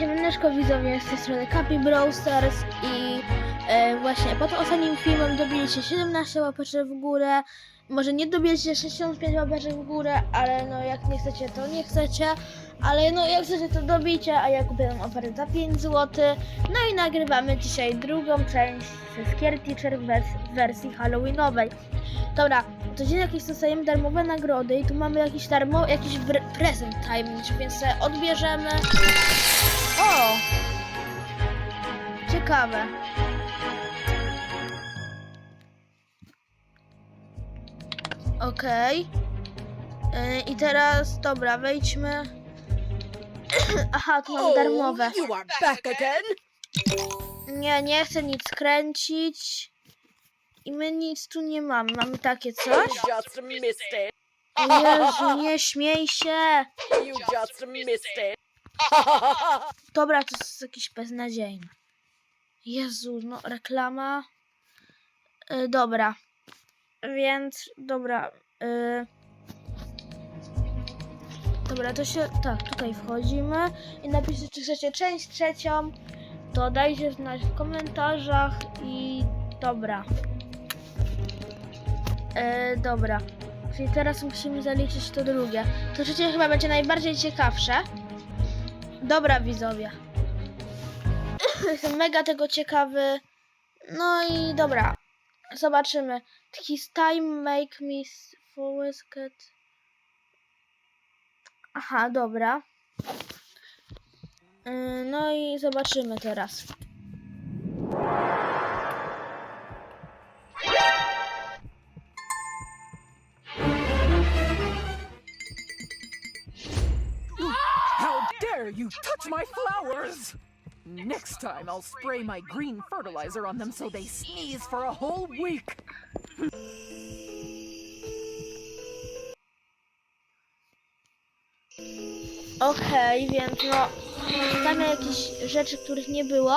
Siemaneczko widzowie, z tej strony Capi Brawl i e, właśnie pod ostatnim filmem dobiliście 17 łapeczek w górę. Może nie dobiliście 65 łapeczek w górę, ale no jak nie chcecie, to nie chcecie. Ale no jak chcecie, to dobijcie, a ja kupiłem ofertę za 5 zł. No i nagrywamy dzisiaj drugą część ze Scare Teacher w wers- w wersji halloweenowej. Dobra, codziennie jakieś dostajemy darmowe nagrody i tu mamy jakiś darmo, jakiś present time, więc sobie odbierzemy. O! Ciekawe. Okej. Yy, I teraz, dobra, wejdźmy. Aha, tu mamy darmowe. You are back again. Nie, nie chcę nic kręcić. I my nic tu nie mamy. Mamy takie coś? Just missed it. O Jezu, nie śmiej się. You just missed it. Dobra, to jest jakieś beznadziejne. Jezu, no reklama. Y, dobra. Więc, dobra. Y, dobra, to się. Tak, tutaj wchodzimy. I napiszcie, czy chcecie część trzecią. To dajcie znać w komentarzach. I dobra. Y, dobra. Czyli teraz musimy zaliczyć to drugie. To trzecie chyba będzie najbardziej ciekawsze. Dobra, widzowie. Jestem mega tego ciekawy. No i dobra. Zobaczymy. His time make me forward get... Aha, dobra. Yy, No i zobaczymy teraz. You touch my flowers! Next time I'll spray my green fertilizer on them so they sneeze for a whole week. Okej, więc no. Tam jakieś rzeczy, których nie było.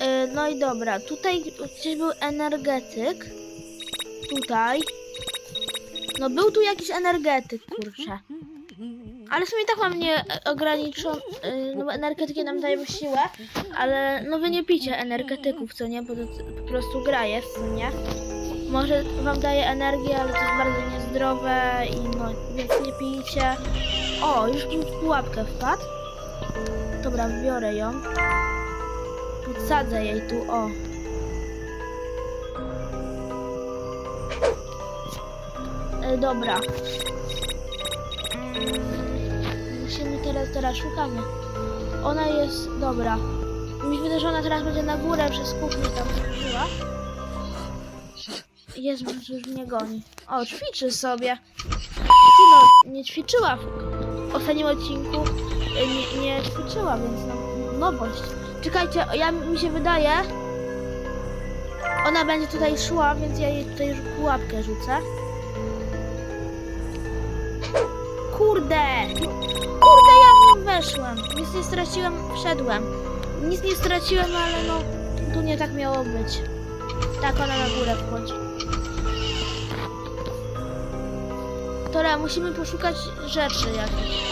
Yy, No i dobra. Tutaj gdzieś był energetyk. Tutaj. No był tu jakiś energetyk, kurczę. Ale w sumie tak mam nie ograniczone, no bo energetyki nam dają siłę, ale no wy nie picie energetyków, co nie, bo to po prostu gra co nie. Może wam daje energię, ale to jest bardzo niezdrowe i no, więc nie pijcie. O, już mi w pułapkę wpadł. Dobra, biorę ją. Podsadzę jej tu, o. E, dobra. Mm, Musimy teraz, teraz szukamy. Ona jest, dobra. Mi się że ona teraz będzie na górę przez kuchnię tam. Jezu, że już mnie goni. O, ćwiczy sobie. No, nie ćwiczyła ostatnim odcinku. y, Nie, nie ćwiczyła, więc no, nowość. Czekajcie, ja mi się wydaje. Ona będzie tutaj szła, więc ja jej tutaj pułapkę rzucę. Kurde! Kurde, ja w nią weszłem. Nic nie straciłem, wszedłem. Nic nie straciłem, ale no, tu nie tak miało być. Tak, ona na górę wchodzi. Dobra, musimy poszukać rzeczy jakichś.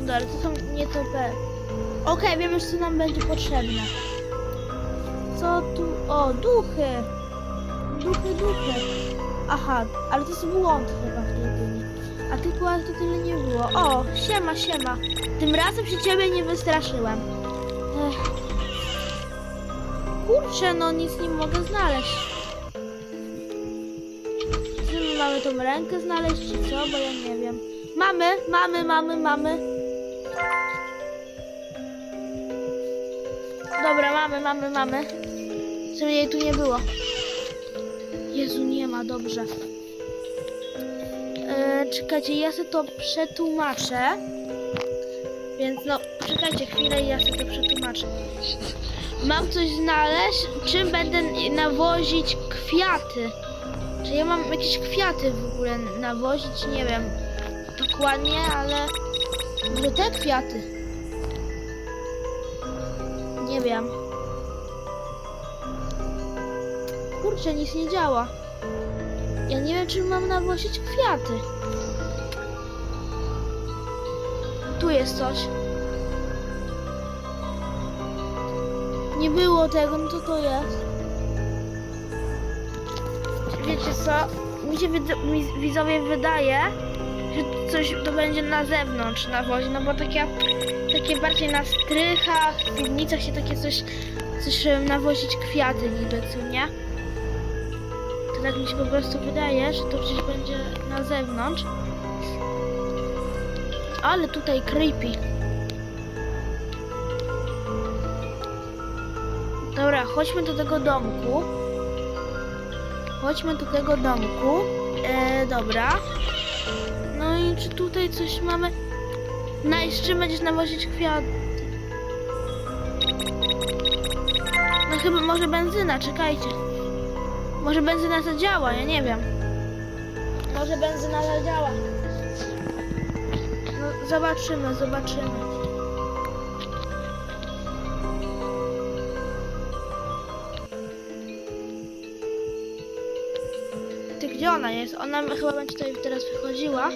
Dobra, to są nie to B. Okej, wiem już co nam będzie potrzebne. Co tu? O, duchy! Duchy, duchy. Aha, ale to jest błąd chyba w tej dyni. A tych błąd to tyle nie było. O, siema, siema. Tym razem się ciebie nie wystraszyłem. Ech. Kurczę, no nic nie mogę znaleźć. Tą rękę znaleźć, czy co? Bo ja nie wiem. Mamy, mamy, mamy, mamy. Dobra, mamy, mamy, mamy. Żeby jej tu nie było. Jezu, nie ma, dobrze. E, czekajcie, ja sobie to przetłumaczę. Więc no, czekajcie chwilę i ja sobie to przetłumaczę. Mam coś znaleźć, czym będę nawozić kwiaty. Czy ja mam jakieś kwiaty w ogóle nawozić? Nie wiem dokładnie, ale może te kwiaty. Nie wiem. Kurczę, nic nie działa. Ja nie wiem, czy mam nawozić kwiaty. Tu jest coś. Nie było tego, no to to jest. Wiecie co? Mi się widzowie wydaje, że coś to będzie na zewnątrz na wozie, no bo takie, takie bardziej na strychach, w piwnicach się takie coś, coś e, nawozić kwiaty niby, co nie? To tak mi się po prostu wydaje, że to przecież będzie na zewnątrz. Ale tutaj creepy. Dobra, chodźmy do tego domku. Chodźmy do tego domku. E, dobra. No i czy tutaj coś mamy? Na i z będziesz nawozić kwiaty? No chyba może benzyna, czekajcie. Może benzyna zadziała, ja nie wiem. Może benzyna zadziała. No zobaczymy, zobaczymy. Ona jest? Ona chyba będzie tutaj teraz wychodziła.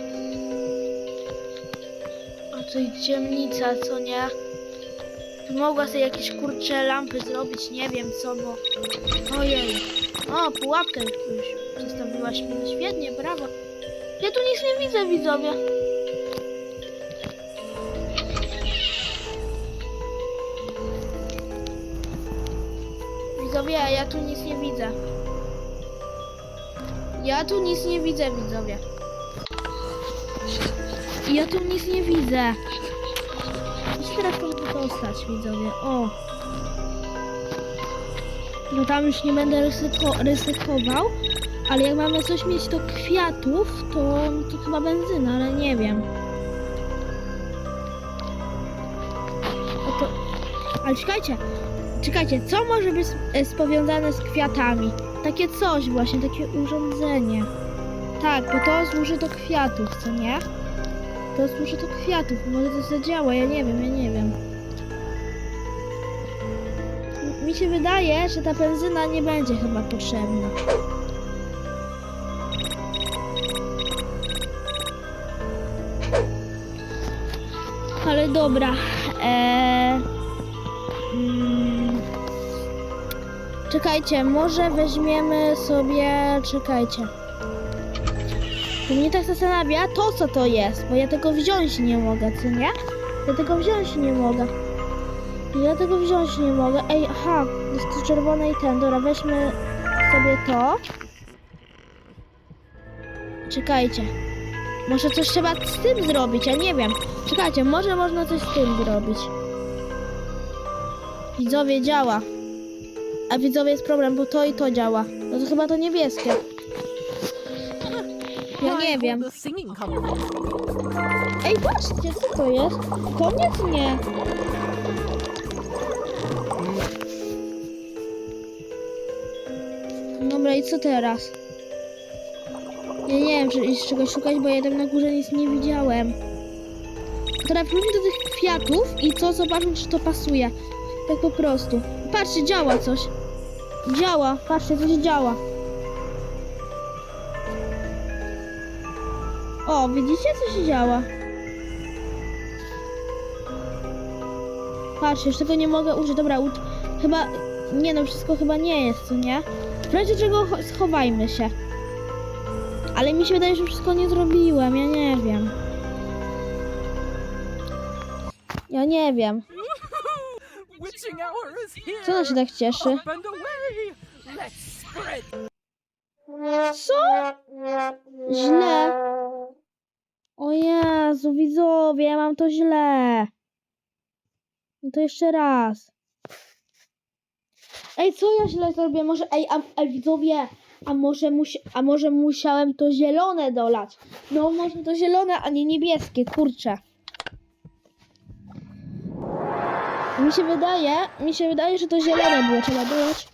O tutaj ciemnica, co nie? Mogła sobie jakieś kurcze lampy zrobić, nie wiem co, bo... Ojej. O, pułapkę już zostawiłaś mi. Świetnie, brawo. Ja tu nic nie widzę, widzowie. Widzowie, ja tu nic nie widzę. Ja tu nic nie widzę, widzowie. Ja tu nic nie widzę. I teraz można dostać, widzowie. O. No tam już nie będę ryzyko ryzykował. Ale jak mamy coś mieć do kwiatów, to, to chyba benzyna, ale nie wiem. To... Ale czekajcie, czekajcie, co może być e, powiązane z kwiatami? Takie coś właśnie, takie urządzenie. Tak, bo to służy do kwiatów, co nie? To służy do kwiatów, może to zadziała, ja nie wiem, ja nie wiem. Mi się wydaje, że ta benzyna nie będzie chyba potrzebna. Ale dobra. Eee, czekajcie, może weźmiemy sobie. Czekajcie. To mnie tak zastanawia to, co to jest, bo ja tego wziąć nie mogę, co nie? Ja tego wziąć nie mogę. Ja tego wziąć nie mogę. Ej, aha, jest tu czerwone i ten. Dobra, weźmy sobie to. Czekajcie. Może coś trzeba z tym zrobić, ja nie wiem. Czekajcie, może można coś z tym zrobić. Widzowie działa. A widzowie jest problem, bo to i to działa. No to chyba to niebieskie. Ja nie wiem. Ej, patrzcie, co to jest? Czy nie? Dobra, i co teraz? Ja nie wiem, czy iść czegoś szukać, bo ja tam na górze nic nie widziałem. Teraz wróćmy do tych kwiatów i co, zobaczmy, czy to pasuje. Tak po prostu. Patrzcie, działa coś. Działa, patrzcie, coś działa. O, widzicie, co się działa? Patrzcie, już tego nie mogę użyć. Dobra, ucz... chyba... Nie no, wszystko chyba nie jest, co nie? W razie czego cho- schowajmy się. Ale mi się wydaje, że wszystko nie zrobiłem, ja nie wiem. Ja nie wiem. Co ona się tak cieszy? Co? Źle. O Jezu, widzowie, mam to źle. No to jeszcze raz. Ej, co ja źle zrobię? Może, ej, a, a widzowie, a może, musi, a może musiałem to zielone dolać? No, może to zielone, a nie niebieskie, kurczę. Mi się wydaje, mi się wydaje, że to zielone było trzeba dolać.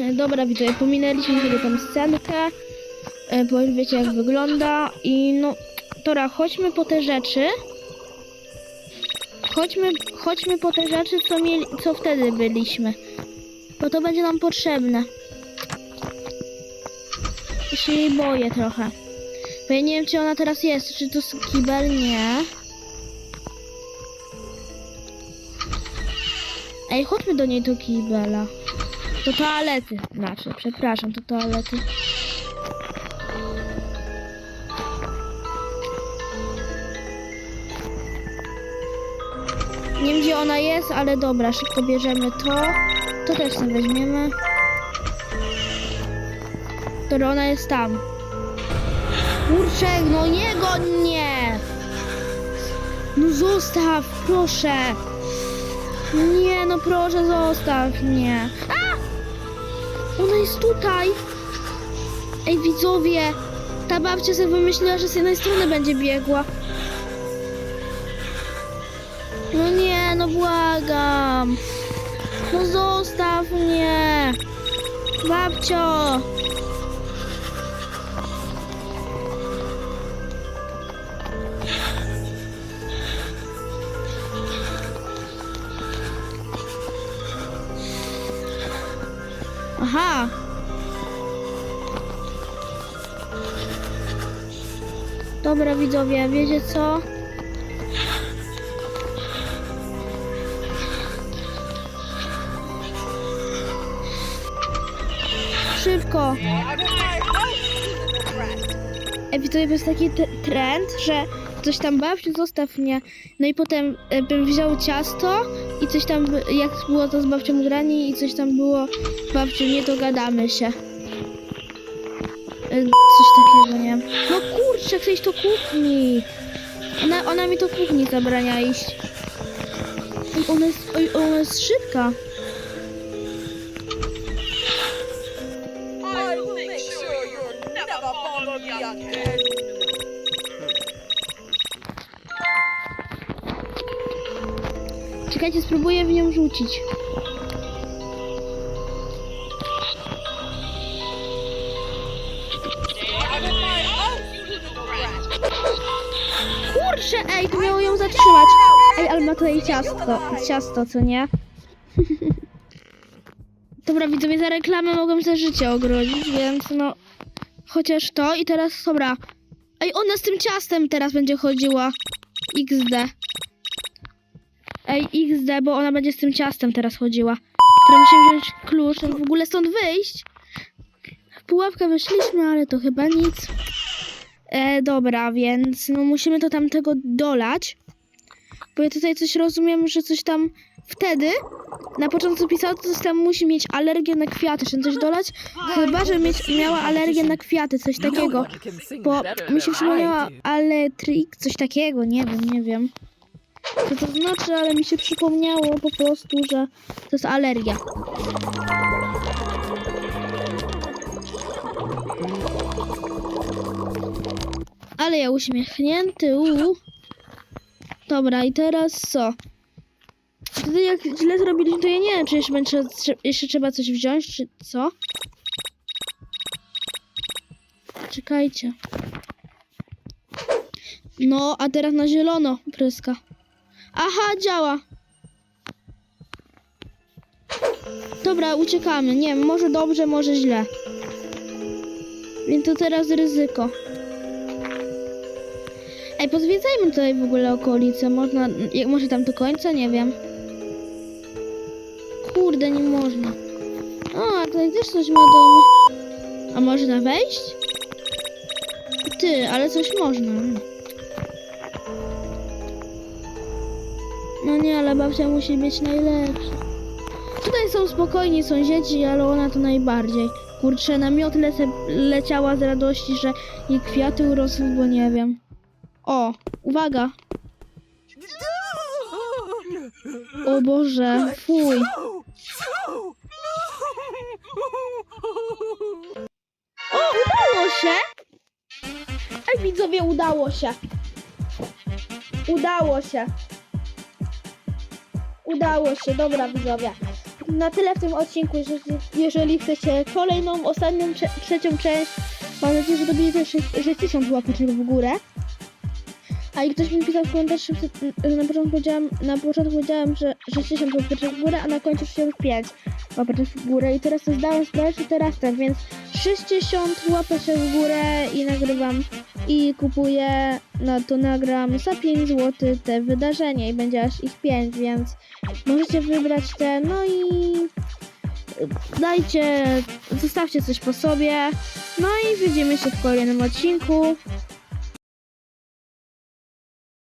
E, Dobra, widzowie, pominęliśmy sobie tą scenkę, e, bo już wiecie jak wygląda i no, dobra, chodźmy po te rzeczy. Chodźmy, chodźmy po te rzeczy, co, mieli, co wtedy byliśmy, bo to będzie nam potrzebne. Się jej boję trochę. Bo ja nie wiem, czy ona teraz jest. Czy to jest kibel? Nie. Ej, chodźmy do niej do kibela. Do toalety. Znaczy, przepraszam, do toalety. Nie wiem, gdzie ona jest, ale dobra, szybko bierzemy to. To też sobie weźmiemy. Dobra, ona jest tam. Kurczę, no nie! No zostaw, proszę! Nie, no proszę, zostaw mnie. A! Ona jest tutaj! Ej, widzowie! Ta babcia sobie wymyśliła, że z jednej strony będzie biegła. No nie, no błagam. No zostaw mnie. Babcio. Aha. Dobra widzowie, wiecie co? Szybko. Ej, widzowie, to jest taki trend, że coś tam babciu, zostaw mnie. No i potem e, bym wziął ciasto i coś tam, jak było to z babcią grani i coś tam było, babciu, nie dogadamy się. E, Coś takiego, nie? No kurczę, iść do kuchni. Ona, ona mi do kuchni zabrania iść. Ona jest, oj, ona jest szybka. I will make sure you'll never me again. Czekajcie, spróbuję w nią rzucić. Kurczę, ej, to miało ją zatrzymać. Ej, ale ma tutaj ciasto, ciasto, co nie? Dobra, widzowie, za reklamę mogłem sobie życie ogrodzić, więc no... Chociaż to i teraz, dobra. Ej, ona z tym ciastem teraz będzie chodziła. XD. Ej, XD, bo ona będzie z tym ciastem teraz chodziła. Teraz musimy wziąć klucz, żeby w ogóle stąd wyjść. W pułapkę wyszliśmy, ale to chyba nic. E, dobra, więc no musimy to tamtego dolać. Bo ja tutaj coś rozumiem, że coś tam wtedy na początku pisało, to coś tam musi mieć alergię na kwiaty, czy coś dolać. Chyba, że mieć, miała alergię na kwiaty, coś takiego. Bo mi się przypomniała aletrik, coś takiego, nie wiem, nie wiem. Co to znaczy, ale mi się przypomniało po prostu, że to jest alergia. Ale ja uśmiechnięty, uuu. Dobra, i teraz co? Wtedy jak źle zrobiliśmy, to ja nie wiem, czy jeszcze, będzie, jeszcze trzeba coś wziąć, czy co? Czekajcie. No, a teraz na zielono pryska. Aha, działa. Dobra, uciekamy. Nie wiem, może dobrze, może źle. Więc to teraz ryzyko. Ej, pozwiedzajmy tutaj w ogóle okolice. Można, jak może tam do końca? Nie wiem. Kurde, nie można. A tutaj też coś ma dom. A można wejść? Ty, ale coś można. No nie, ale babcia musi być najlepsza. Tutaj są spokojni sąsiedzi, ale ona to najbardziej. Kurczę, na miot lece, leciała z radości, że jej kwiaty urosły, bo nie wiem. O, uwaga. O Boże, fuj. O, udało się! Ej, widzowie, udało się. Udało się. Udało się, dobra widzowie. Na tyle w tym odcinku, jeżeli, chcecie kolejną, ostatnią, trze trzecią część, mam nadzieję, że dobijecie 60 łapeczek w górę. A i ktoś mi pisał w komentarzu, że na początku powiedziałam, na początku powiedziałam, że 60 łapeczek w górę, a na końcu 65 łapeczek w górę. I teraz to zdałem sprawę, czy teraz tak, więc 60 łapeczek w górę i nagrywam i kupuję, no to nagram za 5 zł te wydarzenia i będzie aż ich 5, więc możecie wybrać te, no i dajcie, zostawcie coś po sobie, no i widzimy się w kolejnym odcinku.